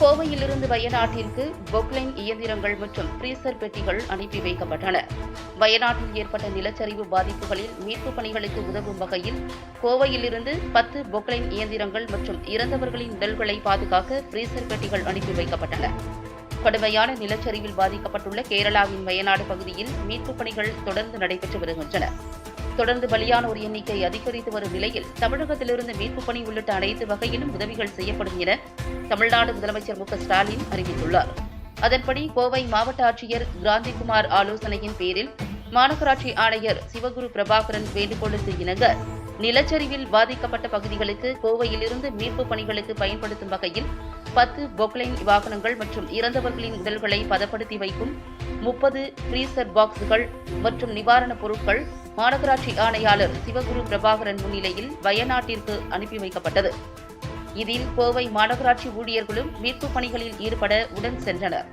கோவையிலிருந்து வயநாட்டிற்கு பொக்லைன் இயந்திரங்கள் மற்றும் ஃப்ரீசர் பெட்டிகள் அனுப்பி வைக்கப்பட்டன. வயநாட்டில் ஏற்பட்ட நிலச்சரிவு பாதிப்புகளில் மீட்புப் பணிகளுக்கு உதவும் வகையில் கோவையிலிருந்து பத்து பொக்லைன் இயந்திரங்கள் மற்றும் இறந்தவர்களின் உடல்களை பாதுகாக்க ஃப்ரீசர் பெட்டிகள் அனுப்பி வைக்கப்பட்டன. கடுமையான நிலச்சரிவில் பாதிக்கப்பட்டுள்ள கேரளாவின் வயநாடு பகுதியில் மீட்புப் பணிகள் தொடர்ந்து நடைபெற்று வருகின்றன. தொடர்ந்து பலியானோர் எண்ணிக்கை அதிகரித்து வரும் நிலையில் தமிழகத்திலிருந்து மீட்புப் பணி உள்ளிட்ட அனைத்து வகையிலும் உதவிகள் செய்யப்படும் என தமிழ்நாடு முதலமைச்சர் மு ஸ்டாலின் அறிவித்துள்ளார். அதன்படி கோவை மாவட்ட ஆட்சியர் கிராந்திகுமார் ஆலோசனையின் பேரில் மாநகராட்சி ஆணையர் சிவகுரு பிரபாகரன் வேண்டுகோளுக்கு இணங்க நிலச்சரிவில் பாதிக்கப்பட்ட பகுதிகளுக்கு கோவையிலிருந்து மீட்பு பணிகளுக்கு பயன்படுத்தும் வகையில் பத்து பொக்லைன் வாகனங்கள் மற்றும் இறந்தவர்களின் உடல்களை பதப்படுத்தி வைக்கும் முப்பது ஃப்ரீசர் பாக்ஸ்கள் மற்றும் நிவாரணப் பொருட்கள் மாநகராட்சி ஆணையாளர் சிவகுரு பிரபாகரன் முன்னிலையில் வயநாட்டிற்கு அனுப்பி வைக்கப்பட்டது. இதில் கோவை மாநகராட்சி ஊழியர்களும் மீட்புப் பணிகளில் ஈடுபட உடன் சென்றனர்.